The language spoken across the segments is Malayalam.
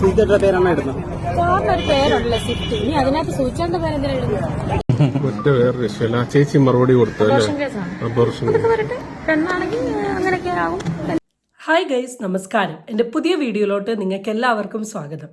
ശ്രീജയുടെ പേരാണ് ഇടുന്നത്? കാറിനൊരു പേരുണ്ടല്ലോ സ്വിഫ്റ്റ് ഇനി അതിനകത്ത് പേരെന്തിനാ ഒറ്റ വേറെ രക്ഷയില്ല. ആ ചേച്ചി മറുപടി കൊടുത്തു അല്ലേ? അബോർഷൻ കേസാണ് അബോർഷൻ വരട്ടെ പെണ്ണാണെങ്കിൽ അങ്ങനെയൊക്കെ ആവും. ഹായ് ഗൈസ് നമസ്കാരം. എന്റെ പുതിയ വീഡിയോയിലോട്ട് നിങ്ങൾക്ക് എല്ലാവർക്കും സ്വാഗതം.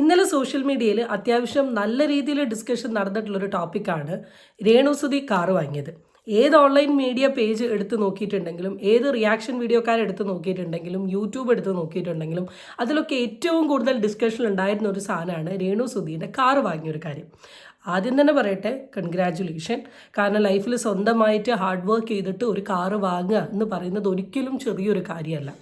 ഇന്നലെ സോഷ്യൽ മീഡിയയിൽ അത്യാവശ്യം നല്ല രീതിയിൽ ഡിസ്കഷൻ നടന്നിട്ടുള്ളൊരു ടോപ്പിക്കാണ് രേണുസുതി കാർ വാങ്ങിയത്. ഏത് ഓൺലൈൻ മീഡിയ പേജ് എടുത്ത് നോക്കിയിട്ടുണ്ടെങ്കിലും ഏത് റിയാക്ഷൻ വീഡിയോക്കാർ എടുത്ത് നോക്കിയിട്ടുണ്ടെങ്കിലും യൂട്യൂബ് എടുത്ത് നോക്കിയിട്ടുണ്ടെങ്കിലും അതിലൊക്കെ ഏറ്റവും കൂടുതൽ ഡിസ്കഷൻ ഉണ്ടായിരുന്ന ഒരു സാധനമാണ് രേണു സുധീന്റെ കാറ് വാങ്ങിയൊരു കാര്യം. ആദ്യം തന്നെ പറയട്ടെ കൺഗ്രാറ്റുലേഷൻ കാരണം ലൈഫിൽ സ്വന്തമായിട്ട് ഹാർഡ് വർക്ക് ചെയ്തിട്ട് ഒരു കാറ് വാങ്ങുക എന്ന് പറയുന്നത് ഒരിക്കലും ചെറിയൊരു കാര്യമല്ല.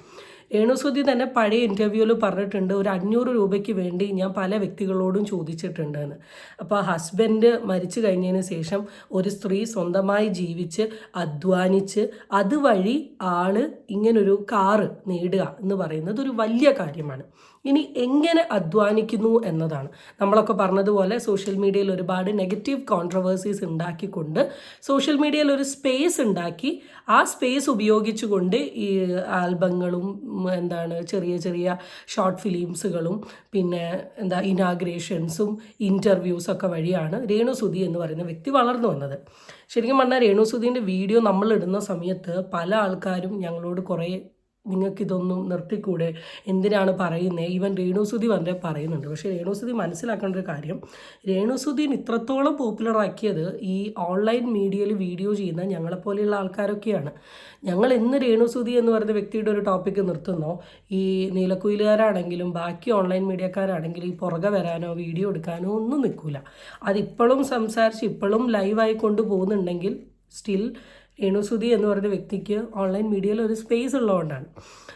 രേണുസുതി തന്നെ പഴയ ഇന്റർവ്യൂവിൽ പറഞ്ഞിട്ടുണ്ട് ഒരു അഞ്ഞൂറ് രൂപയ്ക്ക് വേണ്ടി ഞാൻ പല വ്യക്തികളോടും ചോദിച്ചിട്ടുണ്ടെന്ന്. അപ്പോൾ ഹസ്ബൻഡ് മരിച്ചു കഴിഞ്ഞതിന് ശേഷം ഒരു സ്ത്രീ സ്വന്തമായി ജീവിച്ച് അധ്വാനിച്ച് അതുവഴി ആൾ ഇങ്ങനൊരു കാറ് നേടുക എന്ന് പറയുന്നത് ഒരു വലിയ കാര്യമാണ്. ഇനി എങ്ങനെ അധ്വാനിക്കുന്നു എന്നതാണ്. നമ്മളൊക്കെ പറഞ്ഞതുപോലെ സോഷ്യൽ മീഡിയയിൽ ഒരുപാട് നെഗറ്റീവ് കോൺട്രവേഴ്സീസ് ഉണ്ടാക്കിക്കൊണ്ട് സോഷ്യൽ മീഡിയയിൽ ഒരു സ്പേസ് ഉണ്ടാക്കി ആ സ്പേസ് ഉപയോഗിച്ചുകൊണ്ട് ഈ ആൽബങ്ങളും എന്താണ് ചെറിയ ചെറിയ ഷോർട്ട് ഫിലിംസുകളും പിന്നെ എന്താ ഇനാഗ്രേഷൻസും ഇന്റർവ്യൂസ് ഒക്കെ വഴിയാണ് രേണുസുതി എന്ന് പറയുന്ന വ്യക്തി വളർന്നു വന്നത്. ശരിക്കും പറഞ്ഞാൽ രേണുസുതിന്റെ വീഡിയോ നമ്മൾ ഇടുന്ന സമയത്ത് പല ആൾക്കാരും ഞങ്ങളോട് കുറേ നിങ്ങൾക്കിതൊന്നും നിർത്തിക്കൂടെ? എന്തിനാണ് പറയുന്നത് ഈവൻ രേണുസുതി വരെ പറയുന്നുണ്ട്. പക്ഷേ രേണുസുതി മനസ്സിലാക്കേണ്ട ഒരു കാര്യം രേണുസുദീൻ ഇത്രത്തോളം പോപ്പുലറാക്കിയത് ഈ ഓൺലൈൻ മീഡിയയിൽ വീഡിയോ ചെയ്യുന്ന ഞങ്ങളെപ്പോലെയുള്ള ആൾക്കാരൊക്കെയാണ്. ഞങ്ങൾ എന്ന് രേണുസുതി എന്ന് പറയുന്ന വ്യക്തിയുടെ ഒരു ടോപ്പിക്ക് നിർത്തുന്നോ? ഈ നീലക്കുയിലുകാരാണെങ്കിലും ബാക്കി ഓൺലൈൻ മീഡിയക്കാരാണെങ്കിലും ഈ പുറകെ വരാനോ വീഡിയോ എടുക്കാനോ ഒന്നും നിൽക്കില്ല അതിപ്പോഴും സംസാരിച്ച് ഇപ്പോഴും ലൈവായി കൊണ്ടുപോകുന്നുണ്ടെങ്കിൽ സ്റ്റിൽ രേണുസുതി എന്ന് പറയുന്ന വ്യക്തിക്ക് ഓൺലൈൻ മീഡിയയിൽ ഒരു സ്പേസ് ഉള്ളതുകൊണ്ടാണ്.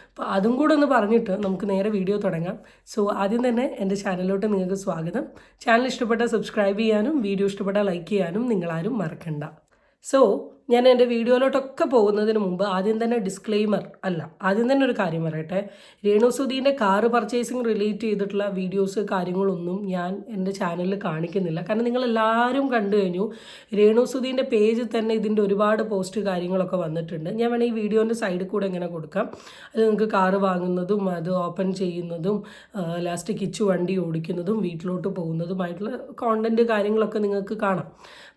അപ്പോൾ അതും കൂടെ ഒന്ന് പറഞ്ഞിട്ട് നമുക്ക് നേരെ വീഡിയോ തുടങ്ങാം. സോ ആദ്യം തന്നെ എന്റെ ചാനലിലോട്ട് നിങ്ങൾക്ക് സ്വാഗതം. ചാനൽ ഇഷ്ടപ്പെട്ടാൽ സബ്സ്ക്രൈബ് ചെയ്യാനും വീഡിയോ ഇഷ്ടപ്പെട്ടാൽ ലൈക്ക് ചെയ്യാനും നിങ്ങളാരും മറക്കണ്ട. സോ ഞാൻ എന്റെ വീഡിയോയിലോട്ടൊക്കെ പോകുന്നതിന് മുമ്പ് ആദ്യം തന്നെ ഡിസ്ക്ലെയിമർ അല്ല ആദ്യം തന്നെ ഒരു കാര്യം പറയട്ടെ. രേണു സുധീന്റെ കാറ് പർച്ചേസിങ് റിലേറ്റ് ചെയ്തിട്ടുള്ള വീഡിയോസ് കാര്യങ്ങളൊന്നും ഞാൻ എന്റെ ചാനലിൽ കാണിക്കുന്നില്ല. കാരണം നിങ്ങൾ എല്ലാവരും കണ്ടു കഴിഞ്ഞു രേണു സുധീന്റെ പേജിൽ തന്നെ ഇതിന്റെ ഒരുപാട് പോസ്റ്റ് കാര്യങ്ങളൊക്കെ വന്നിട്ടുണ്ട്. ഞാൻ വേണമെങ്കിൽ ഈ വീഡിയോന്റെ സൈഡിൽ കൂടെ ഇങ്ങനെ കൊടുക്കാം. അത് നിങ്ങൾക്ക് കാറ് വാങ്ങുന്നതും അത് ഓപ്പൺ ചെയ്യുന്നതും ലാസ്റ്റ് കിച്ചു വണ്ടി ഓടിക്കുന്നതും വീട്ടിലോട്ട് പോകുന്നതുമായിട്ടുള്ള കോണ്ടന്റ് കാര്യങ്ങളൊക്കെ നിങ്ങൾക്ക് കാണാം.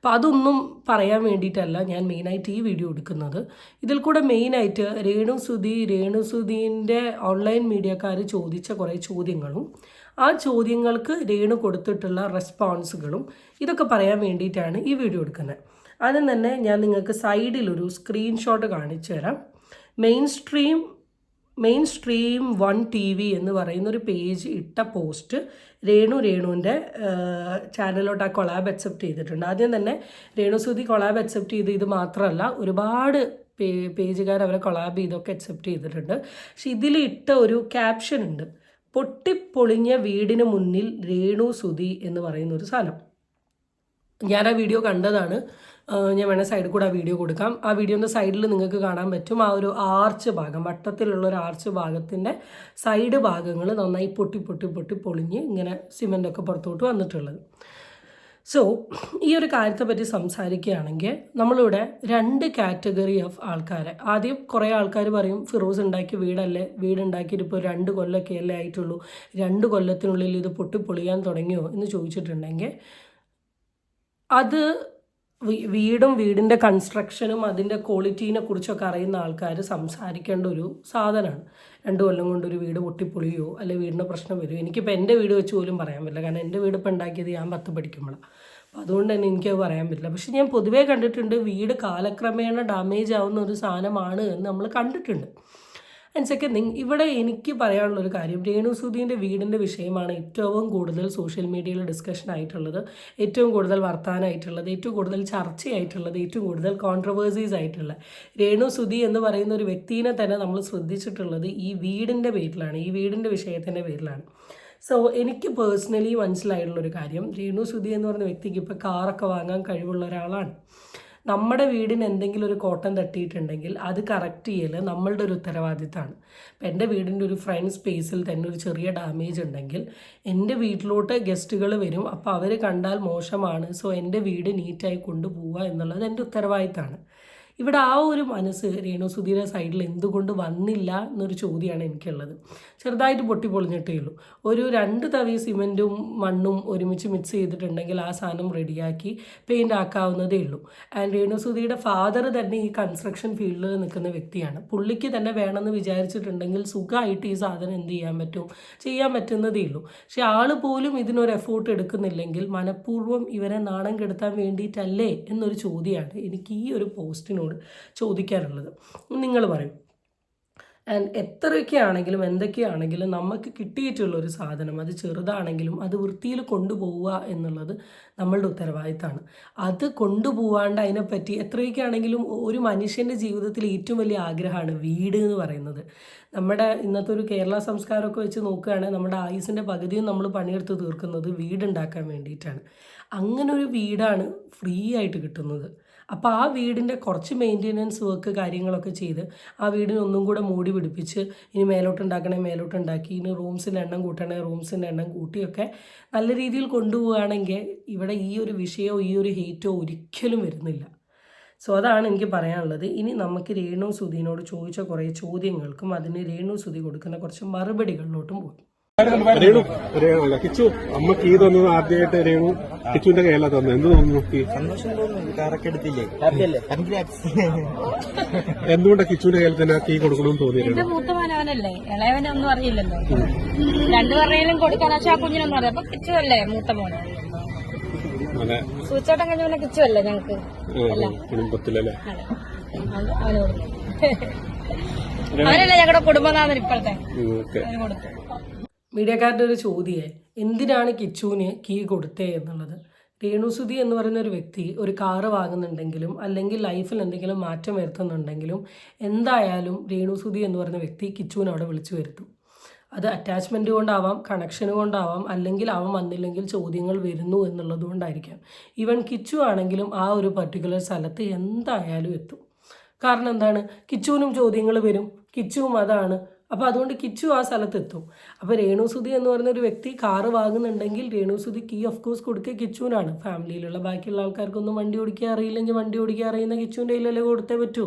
അപ്പോൾ അതൊന്നും പറയാൻ വേണ്ടിയിട്ടല്ല ഞാൻ മെയിനായിട്ട് ഈ വീഡിയോ എടുക്കുന്നത്. ഇതിൽ കൂടെ മെയിനായിട്ട് രേണു സുധി രേണു സുധീന്റെ ഓൺലൈൻ മീഡിയക്കാർ ചോദിച്ച കുറേ ചോദ്യങ്ങളും ആ ചോദ്യങ്ങൾക്ക് രേണു കൊടുത്തിട്ടുള്ള റെസ്പോൺസുകളും ഇതൊക്കെ പറയാൻ വേണ്ടിയിട്ടാണ് ഈ വീഡിയോ എടുക്കുന്നത്. ആദ്യം തന്നെ ഞാൻ നിങ്ങൾക്ക് സൈഡിലൊരു സ്ക്രീൻഷോട്ട് കാണിച്ചു തരാം main stream main stream one T V എന്ന് പറയുന്ന ഒരു പേജ് ഇട്ട പോസ്റ്റ് രേണു രേണുവിന്റെ ചാനലിലോട്ട് ആ കൊളാബ് അക്സെപ്റ്റ് ചെയ്തിട്ടുണ്ട്. ആദ്യം തന്നെ രേണു രേണുസുതി കൊളാബ് അക്സെപ്റ്റ് ചെയ്ത് ഇത് മാത്രമല്ല ഒരുപാട് പേ പേജുകാർ അവരെ കൊളാബ് ചെയ്തൊക്കെ അക്സെപ്റ്റ് ചെയ്തിട്ടുണ്ട്. പക്ഷെ ഇതിൽ ഇട്ട ഒരു ക്യാപ്ഷൻ ഉണ്ട്. പൊട്ടിപ്പൊളിഞ്ഞ വീടിന് മുന്നിൽ രേണു സുതി എന്ന് പറയുന്ന ഒരു സാധനം. ഞാൻ ആ വീഡിയോ കണ്ടതാണ്. ഞാൻ വേണേൽ സൈഡിൽ കൂടെ ആ വീഡിയോ കൊടുക്കാം. ആ വീഡിയോന്റെ സൈഡിൽ നിങ്ങൾക്ക് കാണാൻ പറ്റും ആ ഒരു ആർച്ച് ഭാഗം വട്ടത്തിലുള്ള ഒരു ആർച്ച് ഭാഗത്തിന്റെ സൈഡ് ഭാഗങ്ങൾ നന്നായി പൊട്ടി പൊട്ടി പൊട്ടി പൊളിഞ്ഞ് ഇങ്ങനെ സിമെന്റൊക്കെ പുറത്തോട്ട് വന്നിട്ടുള്ളത്. സോ ഈ ഒരു കാര്യത്തെ പറ്റി സംസാരിക്കുകയാണെങ്കിൽ നമ്മളിവിടെ രണ്ട് കാറ്റഗറി ഓഫ് ആൾക്കാരെ ആദ്യം കുറേ ആൾക്കാർ പറയും ഫിറോസ് ഉണ്ടാക്കിയ വീടല്ലേ? വീടുണ്ടാക്കിയിട്ട് ഇപ്പോൾ രണ്ട് കൊല്ലമൊക്കെ അല്ലേ ആയിട്ടുള്ളൂ? രണ്ട് കൊല്ലത്തിനുള്ളിൽ ഇത് പൊട്ടിപ്പൊളിയാൻ തുടങ്ങിയോ എന്ന് ചോദിച്ചിട്ടുണ്ടെങ്കിൽ അത് വീടും വീടിന്റെ കൺസ്ട്രക്ഷനും അതിന്റെ ക്വാളിറ്റീനെ കുറിച്ചൊക്കെ അറിയുന്ന ആൾക്കാർ സംസാരിക്കേണ്ട ഒരു സാധനമാണ് രണ്ട് കൊല്ലം കൊണ്ട് ഒരു വീട് പൊട്ടിപ്പൊളിയോ അല്ലെ വീടിന് പ്രശ്നം വരുമോ എനിക്കിപ്പോൾ എന്റെ വീട് വെച്ച് പോലും പറയാൻ പറ്റില്ല. കാരണം എന്റെ വീട് ഇപ്പോൾ ഉണ്ടാക്കിയത് ഞാൻ പത്ത് പഠിക്കുമ്പോഴാണ് അപ്പോൾ അതുകൊണ്ട് തന്നെ എനിക്കത് പറയാൻ പറ്റില്ല. പക്ഷെ ഞാൻ പൊതുവേ കണ്ടിട്ടുണ്ട് വീട് കാലക്രമേണ ഡാമേജ് ആവുന്ന ഒരു സാധനമാണ് എന്ന് നമ്മൾ കണ്ടിട്ടുണ്ട്. ആൻഡ് സെക്കൻഡ് തിങ് ഇവിടെ എനിക്ക് പറയാനുള്ള ഒരു കാര്യം രേണു സുധീന്റെ വീടിന്റെ വിഷയമാണ് ഏറ്റവും കൂടുതൽ സോഷ്യൽ മീഡിയയിൽ ഡിസ്കഷൻ ആയിട്ടുള്ളത് ഏറ്റവും കൂടുതൽ വർത്താനമായിട്ടുള്ളത് ഏറ്റവും കൂടുതൽ ചർച്ചയായിട്ടുള്ളത് ഏറ്റവും കൂടുതൽ കോൺട്രവേഴ്സീസ് ആയിട്ടുള്ളത് രേണു സുധി എന്ന് പറയുന്ന ഒരു വ്യക്തിനെ തന്നെ നമ്മൾ ശ്രദ്ധിച്ചിട്ടുള്ളത് ഈ വീടിന്റെ പേരിലാണ് ഈ വീടിന്റെ വിഷയത്തിന്റെ പേരിലാണ്. സോ എനിക്ക് പേഴ്സണലി മനസ്സിലായിട്ടുള്ളൊരു കാര്യം രേണു സുധി എന്ന് പറയുന്ന വ്യക്തിക്ക് ഇപ്പോൾ കാറൊക്കെ വാങ്ങാൻ കഴിവുള്ള ഒരാളാണ്. നമ്മുടെ വീടിന് എന്തെങ്കിലും ഒരു കോട്ടം തട്ടിയിട്ടുണ്ടെങ്കിൽ അത് കറക്റ്റ് ചെയ്യൽ നമ്മളുടെ ഒരു ഉത്തരവാദിത്തമാണ് ഇപ്പം എന്റെ വീടിന്റെ ഒരു ഫ്രണ്ട് സ്പേസിൽ തന്നെ ഒരു ചെറിയ ഡാമേജ് ഉണ്ടെങ്കിൽ എന്റെ വീട്ടിലോട്ട് ഗസ്റ്റുകൾ വരും. അപ്പോൾ അവർ കണ്ടാൽ മോശമാണ്. സോ എന്റെ വീട് നീറ്റായി കൊണ്ടുപോവുക എന്നുള്ളത് എന്റെ ഉത്തരവാദിത്തമാണ് ഇവിടെ ആ ഒരു മനസ്സ് രേണു സുധീര സൈഡിൽ എന്തുകൊണ്ട് വന്നില്ല എന്നൊരു ചോദ്യമാണ് എനിക്കുള്ളത്. ചെറുതായിട്ട് പൊട്ടി പൊളിഞ്ഞിട്ടേ ഉള്ളൂ. ഒരു രണ്ട് തവി സിമെന്റും മണ്ണും ഒരുമിച്ച് മിക്സ് ചെയ്തിട്ടുണ്ടെങ്കിൽ ആ സാധനം റെഡിയാക്കി പെയിന്റ് ആക്കാവുന്നതേ ഉള്ളൂ. ആൻഡ് രേണു സുധീരുടെ ഫാദർ തന്നെ ഈ കൺസ്ട്രക്ഷൻ ഫീൽഡിൽ നിൽക്കുന്ന വ്യക്തിയാണ്. പുള്ളിക്ക് തന്നെ വേണമെന്ന് വിചാരിച്ചിട്ടുണ്ടെങ്കിൽ സുഖമായിട്ട് ഈ സാധനം എന്ത് ചെയ്യാൻ പറ്റും? ചെയ്യാൻ പറ്റുന്നതേ ഉള്ളൂ. പക്ഷെ ആൾ പോലും ഇതിനൊരു എഫോർട്ട് എടുക്കുന്നില്ലെങ്കിൽ മനഃപൂർവം ഇവരെ നാണം കെടുത്താൻ വേണ്ടിയിട്ടല്ലേ എന്നൊരു ചോദ്യമാണ് എനിക്ക് ഈ ഒരു പോസ്റ്റിനോട് ചോദിക്കാനുള്ളത് നിങ്ങൾ പറയും ആൻഡ് എത്രയൊക്കെ ആണെങ്കിലും എന്തൊക്കെയാണെങ്കിലും നമുക്ക് കിട്ടിയിട്ടുള്ള ഒരു സാധനം അത് ചെറുതാണെങ്കിലും അത് വൃത്തിയിൽ കൊണ്ടുപോവുക എന്നുള്ളത് നമ്മളുടെ ഉത്തരവാദിത്തമാണ് അത് കൊണ്ടുപോവാണ്ട് അതിനെപ്പറ്റി എത്രയൊക്കെ ആണെങ്കിലും ഒരു മനുഷ്യന്റെ ജീവിതത്തിൽ ഏറ്റവും വലിയ ആഗ്രഹമാണ് വീട് എന്ന് പറയുന്നത്. നമ്മുടെ ഇന്നത്തെ ഒരു കേരള സംസ്കാരമൊക്കെ വെച്ച് നോക്കുകയാണെങ്കിൽ നമ്മുടെ ആയുസിന്റെ പകുതിയും നമ്മൾ പണിയെടുത്ത് തീർക്കുന്നത് വീടുണ്ടാക്കാൻ വേണ്ടിയിട്ടാണ്. അങ്ങനെ ഒരു വീടാണ് ഫ്രീ ആയിട്ട് കിട്ടുന്നത്. അപ്പോൾ ആ വീടിന്റെ കുറച്ച് മെയിന്റെനൻസ് വർക്ക് കാര്യങ്ങളൊക്കെ ചെയ്ത് ആ വീടിന് ഒന്നും കൂടെ മൂടി പിടിപ്പിച്ച് ഇനി മേലോട്ടുണ്ടാക്കണേ മേലോട്ടുണ്ടാക്കി ഇനി റൂംസിന്റെ എണ്ണം കൂട്ടണേ റൂംസിന്റെ എണ്ണം കൂട്ടിയൊക്കെ നല്ല രീതിയിൽ കൊണ്ടുപോവുകയാണെങ്കിൽ ഇവിടെ ഈ ഒരു വിഷയമോ ഈ ഒരു ഹെയ്റ്റോ ഒരിക്കലും വരുന്നില്ല. സോ അതാണ് എനിക്ക് പറയാനുള്ളത്. ഇനി നമുക്ക് രേണു സുധീനോട് ചോദിച്ച കുറേ ചോദ്യങ്ങൾക്കും അതിന് രേണു സുധി കൊടുക്കുന്ന കുറച്ച് മറുപടികളിലോട്ടും പോയി രേണു രേണു അല്ല കിച്ചു അമ്മ കീ തന്നത് ആദ്യമായിട്ട് രേണു കിച്ചുവിന്റെ കയ്യിലാ തന്നത് എന്ത് തോന്നുന്നു സന്തോഷം തോന്നുന്നു. എന്തുകൊണ്ടാ കിച്ചുവിന്റെ കയ്യിൽ തന്നെ കീ കൊടുക്കണമെന്ന് തോന്നി രേണു? എന്റെ മൂത്ത മോനവനല്ലേ ഇളയവനെ ഒന്നും അറിയില്ലല്ലോ. രണ്ടു പറഞ്ഞാലും കൊടുക്കാൻ പക്ഷെ ആ കുഞ്ഞിനൊന്നും അറിയാം അപ്പൊ കിച്ചുവല്ലേ മൂത്ത മോന്? സൂച്ചോട്ടം കഴിഞ്ഞ കിച്ചു അല്ലേ ഞങ്ങക്ക്? കുടുംബത്തിലല്ലേ അവനല്ലേ ഞങ്ങളുടെ കുടുംബനാഥൻ ഇപ്പോഴത്തെ? കൊടുത്തു. മീഡിയക്കാരുടെ ഒരു ചോദ്യമേ എന്തിനാണ് കിച്ചുവിന് കീ കൊടുത്തേ എന്നുള്ളത്? രേണുസുതി എന്ന് പറയുന്ന ഒരു വ്യക്തി ഒരു കാറ് വാങ്ങുന്നുണ്ടെങ്കിലും അല്ലെങ്കിൽ ലൈഫിൽ എന്തെങ്കിലും മാറ്റം വരുത്തുന്നുണ്ടെങ്കിലും എന്തായാലും രേണുസുതി എന്ന് പറയുന്ന വ്യക്തി കിച്ചുവിനെ അവിടെ വിളിച്ചു വരുത്തും. അത് അറ്റാച്ച്മെന്റ് കൊണ്ടാവാം കണക്ഷൻ കൊണ്ടാവാം അല്ലെങ്കിൽ അവൻ വന്നില്ലെങ്കിൽ ചോദ്യങ്ങൾ വരുന്നു എന്നുള്ളത് കൊണ്ടായിരിക്കാം. ഈവൻ കിച്ചു ആണെങ്കിലും ആ ഒരു പർട്ടിക്കുലർ സ്ഥലത്ത് എന്തായാലും എത്തും. കാരണം എന്താണ്? കിച്ചുവിനും ചോദ്യങ്ങൾ വരും. കിച്ചുവും അതാണ് അപ്പോൾ അതുകൊണ്ട് കിച്ചു ആ സ്ഥലത്തെത്തും. അപ്പോൾ രേണുസുതി എന്ന് പറയുന്ന ഒരു വ്യക്തി കാറ് വാങ്ങുന്നുണ്ടെങ്കിൽ രേണുസുതി കീ ഓഫ് കോഴ്സ് കൊടുക്കുക കിച്ചുവിനാണ്. ഫാമിലിയിലുള്ള ബാക്കിയുള്ള ആൾക്കാർക്കൊന്നും വണ്ടി ഓടിക്കാൻ അറിയില്ലെങ്കിൽ വണ്ടി ഓടിക്കാൻ അറിയുന്ന കിച്ചുവിന്റെ കയ്യിലല്ലേ കൊടുത്തേ പറ്റൂ.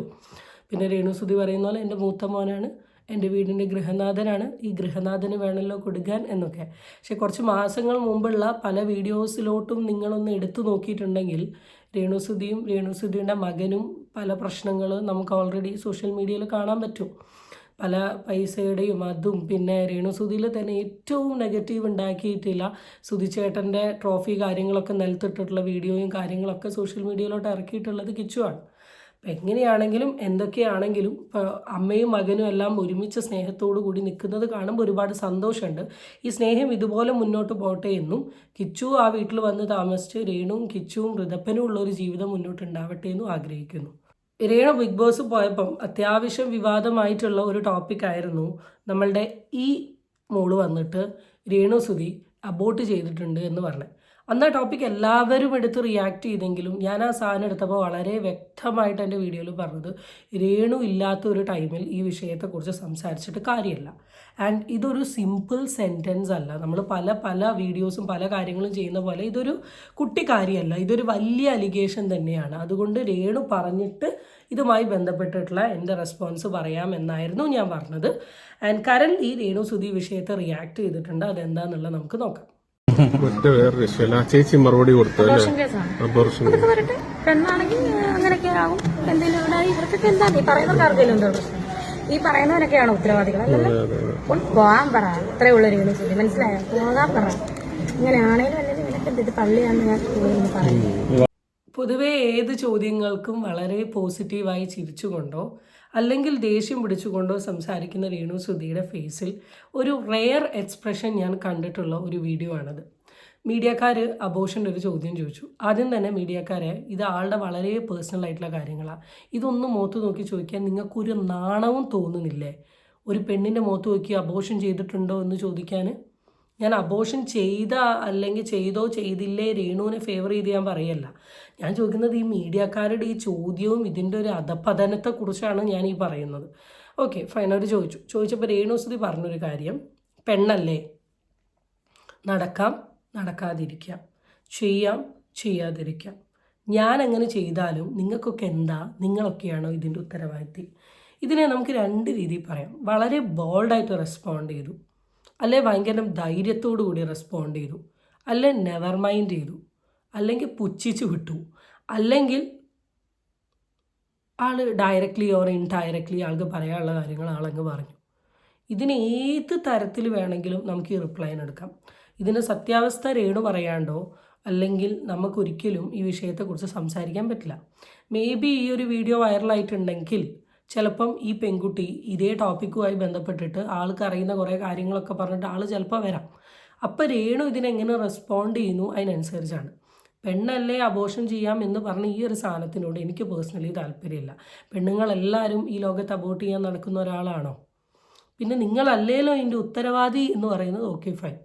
പിന്നെ രേണുസുതി പറയുന്ന പോലെ എന്റെ മൂത്ത മോനാണ് എന്റെ വീടിന്റെ ഗൃഹനാഥനാണ് ഈ ഗൃഹനാഥന് വേണമല്ലോ കൊടുക്കാൻ എന്നൊക്കെ. പക്ഷെ കുറച്ച് മാസങ്ങൾ മുമ്പുള്ള പല വീഡിയോസിലോട്ടും നിങ്ങളൊന്ന് എടുത്തു നോക്കിയിട്ടുണ്ടെങ്കിൽ രേണുസുതിയും രേണുസുതിയുടെ മകനും പല പ്രശ്നങ്ങൾ നമുക്ക് ഓൾറെഡി സോഷ്യൽ മീഡിയയിൽ കാണാൻ പറ്റും. പല പൈസയുടെയും അതും പിന്നെ രേണുസുതിയിൽ തന്നെ ഏറ്റവും നെഗറ്റീവ് ഉണ്ടാക്കിയിട്ടില്ല. സുധിച്ചേട്ടന്റെ ട്രോഫി കാര്യങ്ങളൊക്കെ നിലത്തിട്ടിട്ടുള്ള വീഡിയോയും കാര്യങ്ങളൊക്കെ സോഷ്യൽ മീഡിയയിലോട്ട് ഇറക്കിയിട്ടുള്ളത് കിച്ചുവാണ്. അപ്പം എങ്ങനെയാണെങ്കിലും എന്തൊക്കെയാണെങ്കിലും അമ്മയും മകനും എല്ലാം ഒരുമിച്ച് സ്നേഹത്തോടു കൂടി നിൽക്കുന്നത് കാണുമ്പോൾ ഒരുപാട് സന്തോഷമുണ്ട്. ഈ സ്നേഹം ഇതുപോലെ മുന്നോട്ട് പോട്ടെ എന്നും കിച്ചു ആ വീട്ടിൽ വന്ന് താമസിച്ച് രേണുവും കിച്ചുവും ഋതപ്പനും ഉള്ള ഒരു ജീവിതം മുന്നോട്ട് ഉണ്ടാവട്ടെ എന്നും ആഗ്രഹിക്കുന്നു. രേണു ബിഗ് ബോസ് പോയപ്പം അത്യാവശ്യം വിവാദമായിട്ടുള്ള ഒരു ടോപ്പിക്കായിരുന്നു നമ്മളുടെ ഈ മോൾ വന്നിട്ട് രേണു സുധി അബോട്ട് ചെയ്തിട്ടുണ്ട് എന്ന് പറഞ്ഞത് അന്ന് ആ ടോപ്പിക് എല്ലാവരും എടുത്ത് റിയാക്ട് ചെയ്തെങ്കിലും ഞാൻ ആ സാധനം എടുത്തപ്പോൾ വളരെ വ്യക്തമായിട്ട് എന്റെ വീഡിയോയിൽ പറഞ്ഞത് രേണു ഇല്ലാത്ത ഒരു ടൈമിൽ ഈ വിഷയത്തെക്കുറിച്ച് സംസാരിച്ചിട്ട് കാര്യമല്ല. ആൻഡ് ഇതൊരു സിമ്പിൾ സെന്റൻസ് അല്ല. നമ്മൾ പല പല വീഡിയോസും പല കാര്യങ്ങളും ചെയ്യുന്ന പോലെ ഇതൊരു കുട്ടി കാര്യമല്ല ഇതൊരു വലിയ അലിഗേഷൻ തന്നെയാണ്. അതുകൊണ്ട് രേണു പറഞ്ഞിട്ട് ഇതുമായി ബന്ധപ്പെട്ടിട്ടുള്ള എന്റെ റെസ്പോൺസ് പറയാമെന്നായിരുന്നു ഞാൻ പറഞ്ഞത്. ആൻഡ് കറൻലി രേണു സുധി വിഷയത്തെ റിയാക്ട് ചെയ്തിട്ടുണ്ട്. അതെന്താണെന്നുള്ളത് നമുക്ക് നോക്കാം. ഒറ്റ വേറെ വിഷയമല്ല ആ ചേച്ചി മറുപടി കൊടുത്തു അല്ലേ? അബോർഷൻ വരട്ടെ. പെണ്ണാണെങ്കിൽ അങ്ങനെയൊക്കെ ആവും എന്തെങ്കിലും ഇവിടെ ഇവർക്കൊക്കെ എന്താ ഈ പറയുന്നവർക്ക് ആർക്കെങ്കിലും എന്തോ പ്രശ്നം? ഈ പറയുന്നവരൊക്കെയാണ് ഉത്തരവാദികൾ പോകാൻ പറ. അത്രേ ഉള്ളൊരു യൂണിവേഴ്സിറ്റി മനസ്സിലായോ? പോകാൻ പറ. ഇങ്ങനെയാണേലും അല്ലെങ്കിൽ നിനക്ക് എന്തിട്ട് ഇത് പള്ളിയാണെന്ന് ഞാൻ കൂടുതൽ പറയുന്നത് പൊതുവേ ഏത് ചോദ്യങ്ങൾക്കും വളരെ പോസിറ്റീവായി ചിരിച്ചുകൊണ്ടോ അല്ലെങ്കിൽ ദേഷ്യം പിടിച്ചുകൊണ്ടോ സംസാരിക്കുന്ന രേണു സുധിയുടെ ഫേസിൽ ഒരു റെയർ എക്സ്പ്രഷൻ ഞാൻ കണ്ടിട്ടുള്ള ഒരു വീഡിയോ ആണത്. മീഡിയക്കാർ അബോഷന്റെ ഒരു ചോദ്യം ചോദിച്ചു. ആദ്യം തന്നെ മീഡിയക്കാരെ ഇത് ആളുടെ വളരെ പേഴ്സണൽ ആയിട്ടുള്ള കാര്യങ്ങളാണ് ഇതൊന്നും മുഖത്ത് നോക്കി ചോദിക്കാൻ നിങ്ങൾക്കൊരു നാണവും തോന്നുന്നില്ലേ? ഒരു പെണ്ണിന്റെ മുഖത്ത് നോക്കി അബോഷൻ ചെയ്തിട്ടുണ്ടോ എന്ന് ചോദിക്കാൻ? ഞാൻ അബോഷൻ ചെയ്ത അല്ലെങ്കിൽ ചെയ്തോ ചെയ്തില്ലേ? രേണുവിനെ ഫേവർ ചെയ്ത് ഞാൻ പറയല്ല. ഞാൻ ചോദിക്കുന്നത് ഈ മീഡിയക്കാരുടെ ഈ ചോദ്യവും ഇതിന്റെ ഒരു അധപതനത്തെക്കുറിച്ചാണ് ഞാൻ ഈ പറയുന്നത്. ഓക്കെ ഫൈൻ അവർ ചോദിച്ചു. ചോദിച്ചപ്പോൾ രേണുസുതി പറഞ്ഞൊരു കാര്യം. പെണ്ണല്ലേ? നടക്കാം നടക്കാതിരിക്കാം. ചെയ്യാം ചെയ്യാതിരിക്കാം. ഞാൻ അങ്ങനെ ചെയ്താലും നിങ്ങൾക്കൊക്കെ എന്താ? നിങ്ങളൊക്കെയാണോ ഇതിന്റെ ഉത്തരവാദിത്തി? ഇതിനെ നമുക്ക് രണ്ട് രീതിയിൽ പറയാം. വളരെ ബോൾഡായിട്ട് റെസ്പോണ്ട് ചെയ്തു. അല്ലെ ഭയങ്കര ധൈര്യത്തോടു കൂടി റെസ്പോണ്ട് ചെയ്തു. അല്ലെ നെവർ മൈൻഡ് ചെയ്തു. അല്ലെങ്കിൽ പുച്ഛിച്ച് വിട്ടു. അല്ലെങ്കിൽ ആൾ ഡയറക്റ്റ്ലി ഓർ ഇൻഡയറക്റ്റ്ലി ആൾക്ക് പറയാനുള്ള കാര്യങ്ങൾ ആളങ്ങ് പറഞ്ഞു. ഇതിന് ഏത് തരത്തിൽ വേണമെങ്കിലും നമുക്ക് ഈ റിപ്ലൈ എടുക്കാം. ഇതിന് സത്യാവസ്ഥ രേണു പറയാണ്ടോ? അല്ലെങ്കിൽ നമുക്കൊരിക്കലും ഈ വിഷയത്തെക്കുറിച്ച് സംസാരിക്കാൻ പറ്റില്ല. മേ ബി ഈ ഒരു വീഡിയോ വൈറലായിട്ടുണ്ടെങ്കിൽ ചിലപ്പം ഈ പെൺകുട്ടി ഇതേ ടോപ്പിക്കുമായി ബന്ധപ്പെട്ടിട്ട് ആൾക്ക് അറിയുന്ന കുറേ കാര്യങ്ങളൊക്കെ പറഞ്ഞിട്ട് ആൾ ചിലപ്പോൾ വരാം. അപ്പോൾ രേണു ഇതിനെങ്ങനെ റെസ്പോണ്ട് ചെയ്യുന്നു അതിനനുസരിച്ചാണ്. പെണ്ണല്ലേ അബോഷൻ ചെയ്യാം എന്ന് പറഞ്ഞ ഈ ഒരു സാധനത്തിനോട് എനിക്ക് പേഴ്സണലി താല്പര്യമില്ല. പെണ്ണുങ്ങളെല്ലാവരും ഈ ലോകത്ത് അബോട്ട് ചെയ്യാൻ നടക്കുന്ന ഒരാളാണോ? പിന്നെ നിങ്ങളല്ലേലോ ഇതിന്റെ ഉത്തരവാദി എന്ന് പറയുന്നത്? ഓക്കെ ഫൈൻ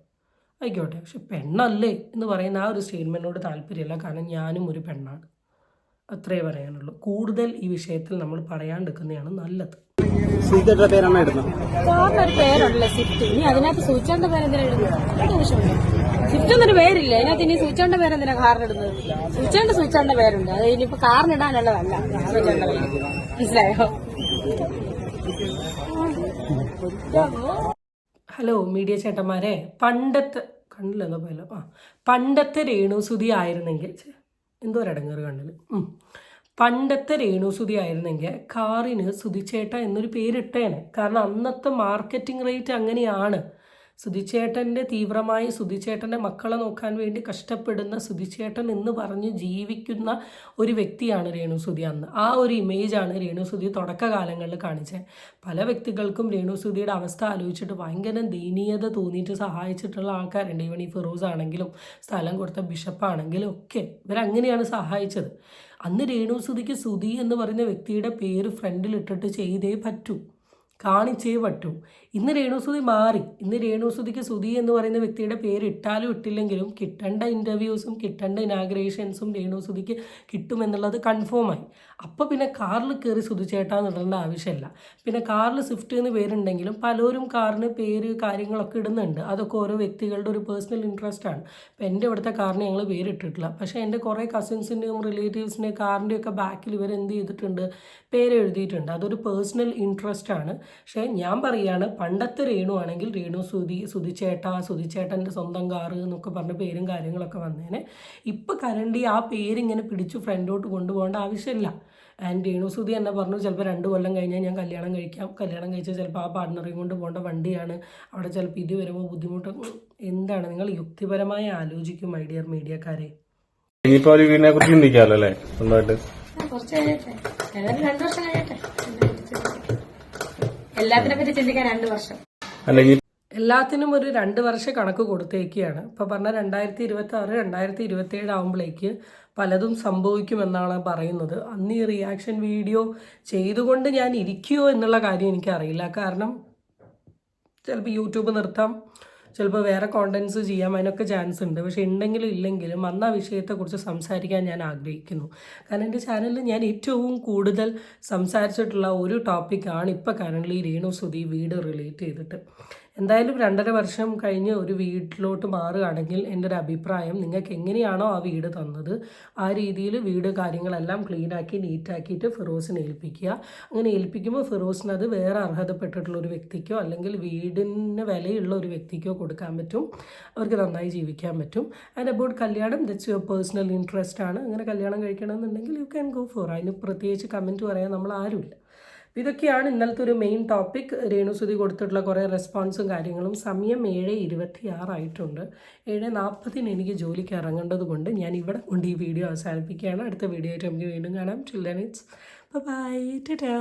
ആയിക്കോട്ടെ. പക്ഷെ പെണ്ണല്ലേ എന്ന് പറയുന്ന ആ ഒരു സ്റ്റേറ്റ്മെന്റിനോട് താല്പര്യമില്ല. കാരണം ഞാനും ഒരു പെണ്ണാണ്. അത്രേ പറയാനുള്ളൂ. കൂടുതൽ ഈ വിഷയത്തിൽ നമ്മൾ പറയാണ്ടിരിക്കുന്നതാണ് നല്ലത്. സീതയുടെ പേരാണ് ഇടുന്നത് പേരുണ്ടല്ലോ ഇനി അതിനകത്ത് സൂചിച്ചോണ്ട ഇടുന്നത്? സ്വിഫ്റ്റ് എന്നൊരു പേരില്ല? അതിനകത്ത് ഇനി സൂചിച്ചോണ്ട പേരെന്തിനാ കാറിനിടുന്നത്? സ്വിച്ചോണ്ട് സ്വിച്ചോണ്ട പേരുണ്ട്. അത് ഇനിയിപ്പോ കാറിനിടാനുള്ളതല്ല. മനസ്സിലായോ? ഹലോ മീഡിയ ചേട്ടന്മാരെ. പണ്ടത്തെ കണ്ടില്ലെന്നോ പോയല്ലോ ആ പണ്ടത്തെ രേണുസുതി ആയിരുന്നെങ്കിൽ എന്തോ ഒരു അടങ്ങറ് കണ്ടില്ല. പണ്ടത്തെ രേണുസുതി ആയിരുന്നെങ്കിൽ കാറിന് സുതിച്ചേട്ട എന്നൊരു പേരിട്ടേനെ. കാരണം അന്നത്തെ മാർക്കറ്റിംഗ് റേറ്റ് അങ്ങനെയാണ്. സുതിച്ചേട്ടന്റെ തീവ്രമായി സുധിച്ചേട്ടന്റെ മക്കളെ നോക്കാൻ വേണ്ടി കഷ്ടപ്പെടുന്ന സുധിച്ചേട്ടൻ എന്ന് പറഞ്ഞ് ജീവിക്കുന്ന ഒരു വ്യക്തിയാണ് രേണുസുതി അന്ന്. ആ ഒരു ഇമേജാണ് രേണുസുതി തുടക്കകാലങ്ങളിൽ കാണിച്ചത്. പല വ്യക്തികൾക്കും രേണുസുതിയുടെ അവസ്ഥ ആലോചിച്ചിട്ട് ഭയങ്കര ദയനീയത തോന്നിയിട്ട് സഹായിച്ചിട്ടുള്ള ആൾക്കാരുണ്ട്. ഈവൻ ഈ ഫിറോസ് ആണെങ്കിലും സ്ഥലം കൊടുത്ത ബിഷപ്പാണെങ്കിലും ഒക്കെ ഇവരങ്ങനെയാണ് സഹായിച്ചത്. അന്ന് രേണുസുതിക്ക് സുതി എന്ന് പറയുന്ന വ്യക്തിയുടെ പേര് ഫ്രണ്ടിലിട്ടിട്ട് ചെയ്തേ പറ്റൂ. കാണിച്ചേ പറ്റൂ. ഇന്ന് രേണുസുതി മാറി. ഇന്ന് രേണുസുതിക്ക് സുതി എന്ന് പറയുന്ന വ്യക്തിയുടെ പേര് ഇട്ടാലും ഇട്ടില്ലെങ്കിലും കിട്ടേണ്ട ഇന്റർവ്യൂസും കിട്ടേണ്ട ഇനാഗ്രേഷൻസും രേണുസുതിക്ക് കിട്ടുമെന്നുള്ളത് കൺഫേമായി അപ്പോൾ പിന്നെ കാറിൽ കയറി സുതിച്ചേട്ടാ ഇടേണ്ട ആവശ്യമില്ല. പിന്നെ കാറിൽ സ്വിഫ്റ്റ് എന്ന് പേരുണ്ടെങ്കിലും പലരും കാറിന് പേര് കാര്യങ്ങളൊക്കെ ഇടുന്നുണ്ട്. അതൊക്കെ ഓരോ വ്യക്തികളുടെ ഒരു പേഴ്സണൽ ഇൻട്രസ്റ്റ് ആണ്. ഇപ്പോൾ എന്റെ ഇവിടുത്തെ കാറിന് ഞങ്ങൾ പേരിട്ടിട്ടില്ല. പക്ഷേ എന്റെ കുറേ കസിൻസിന്റെയും റിലേറ്റീവ്സിന്റെയും കാറിന്റെയൊക്കെ ബാക്കിൽ ഇവർ എന്ത് ചെയ്തിട്ടുണ്ട്? പേര് എഴുതിയിട്ടുണ്ട് അതൊരു പേഴ്സണൽ ഇൻട്രസ്റ്റ് ആണ്. പക്ഷേ ഞാൻ പറയുകയാണ് പണ്ടത്തെ രേണു ആണെങ്കിൽ രേണു സുധി സുധിച്ചേട്ട സുധിച്ചേട്ടന്റെ സ്വന്തം കാറ് എന്നൊക്കെ പറഞ്ഞ പേരും കാര്യങ്ങളൊക്കെ വന്നേനെ. ഇപ്പം കരണ്ടി ആ പേരിങ്ങനെ പിടിച്ചു ഫ്രണ്ടോട്ട് കൊണ്ടുപോകേണ്ട ആവശ്യമില്ല. ആൻഡ് രേണു സുതി എന്നെ പറഞ്ഞു ചിലപ്പോൾ രണ്ട് കൊല്ലം കഴിഞ്ഞാൽ ഞാൻ കല്യാണം കഴിക്കാം. കല്യാണം കഴിച്ചാൽ ചിലപ്പോൾ ആ പാർട്ട്ണറെയും കൊണ്ട് പോകേണ്ട വണ്ടിയാണ്. അവിടെ ചിലപ്പോൾ ഇത് വരുമ്പോൾ ബുദ്ധിമുട്ട്. എന്താണ് നിങ്ങൾ യുക്തിപരമായി ആലോചിക്കും മൈ ഡിയർ മീഡിയക്കാരെ? ഇനിയിപ്പോ ഒരു വീടിനെ കുറിച്ച് ചിന്തിക്കാമല്ലോ അല്ലേ? സ്വന്തമായിട്ട്. കുറച്ച് കഴിയട്ടെ രണ്ട് രണ്ടു വർഷം കഴിയട്ടെ എല്ലാത്തിനെ പറ്റി ചിന്തിക്കാൻ രണ്ട് വർഷം. അല്ലെങ്കിൽ എല്ലാത്തിനും ഒരു രണ്ട് വർഷ കണക്ക് കൊടുത്തേക്കാണ്. ഇപ്പോൾ പറഞ്ഞ രണ്ടായിരത്തി ഇരുപത്തി ആറ് രണ്ടായിരത്തി ഇരുപത്തി ഏഴ് ആകുമ്പോഴേക്ക് പലതും സംഭവിക്കുമെന്നാണ് പറയുന്നത്. അന്ന് ഈ റിയാക്ഷൻ വീഡിയോ ചെയ്തുകൊണ്ട് ഞാൻ ഇരിക്കുമോ എന്നുള്ള കാര്യം എനിക്കറിയില്ല. കാരണം ചിലപ്പോൾ യൂട്യൂബ് നിർത്താം ചിലപ്പോൾ വേറെ കോണ്ടൻസ് ചെയ്യാം അതിനൊക്കെ ചാൻസ് ഉണ്ട്. പക്ഷേ ഉണ്ടെങ്കിലും ഇല്ലെങ്കിലും അന്ന് ആ വിഷയത്തെക്കുറിച്ച് സംസാരിക്കാൻ ഞാൻ ആഗ്രഹിക്കുന്നു. കാരണം എന്റെ ചാനലിൽ ഞാൻ ഏറ്റവും കൂടുതൽ സംസാരിച്ചിട്ടുള്ള ഒരു ടോപ്പിക്കാണ് ഇപ്പോൾ കറന്റ് രേണു സുധി വീട് റിലേറ്റ് ചെയ്തിട്ട്. എന്തായാലും രണ്ടര വർഷം കഴിഞ്ഞ് ഒരു വീട്ടിലോട്ട് മാറുകയാണെങ്കിൽ എന്റെ ഒരു അഭിപ്രായം നിങ്ങൾക്ക് എങ്ങനെയാണോ ആ വീട് തന്നത് ആ രീതിയിൽ വീട് കാര്യങ്ങളെല്ലാം ക്ലീനാക്കി നീറ്റാക്കിയിട്ട് ഫിറോസിനെ ഏൽപ്പിക്കുക. അങ്ങനെ ഏൽപ്പിക്കുമ്പോൾ ഫിറോസിന് അത് വേറെ അർഹതപ്പെട്ടിട്ടുള്ള ഒരു വ്യക്തിക്കോ അല്ലെങ്കിൽ വീടിന് വിലയുള്ള ഒരു വ്യക്തിക്കോ കൊടുക്കാൻ പറ്റും. അവർക്ക് നന്നായി ജീവിക്കാൻ പറ്റും. ആൻഡ് അബൌട്ട് കല്യാണം ദറ്റ്സ് യുവർ പേഴ്സണൽ ഇൻട്രസ്റ്റ് ആണ്. അങ്ങനെ കല്യാണം കഴിക്കണമെന്നുണ്ടെങ്കിൽ യു ക്യാൻ ഗോ ഫോർ അതിന് പ്രത്യേകിച്ച് കമന്റ് പറയാൻ നമ്മൾ ആരുമില്ല. ഇതൊക്കെയാണ് ഇന്നലത്തെ ഒരു മെയിൻ ടോപ്പിക് രേണുസുതി കൊടുത്തിട്ടുള്ള കുറേ റെസ്പോൺസും കാര്യങ്ങളും. സമയം ഏഴ് ഇരുപത്തി ആറായിട്ടുണ്ട് ഏഴ് നാൽപ്പതിന് എനിക്ക് ജോലിക്ക് ഇറങ്ങേണ്ടത് കൊണ്ട് ഞാൻ ഇവിടെ കൊണ്ട് ഈ വീഡിയോ അവസാനിപ്പിക്കുകയാണ്. അടുത്ത വീഡിയോ ആയിട്ട് നമുക്ക് വീണ്ടും കാണാം. ചിൽഡ്രൻ ഇറ്റ്സ് ബൈ ടാ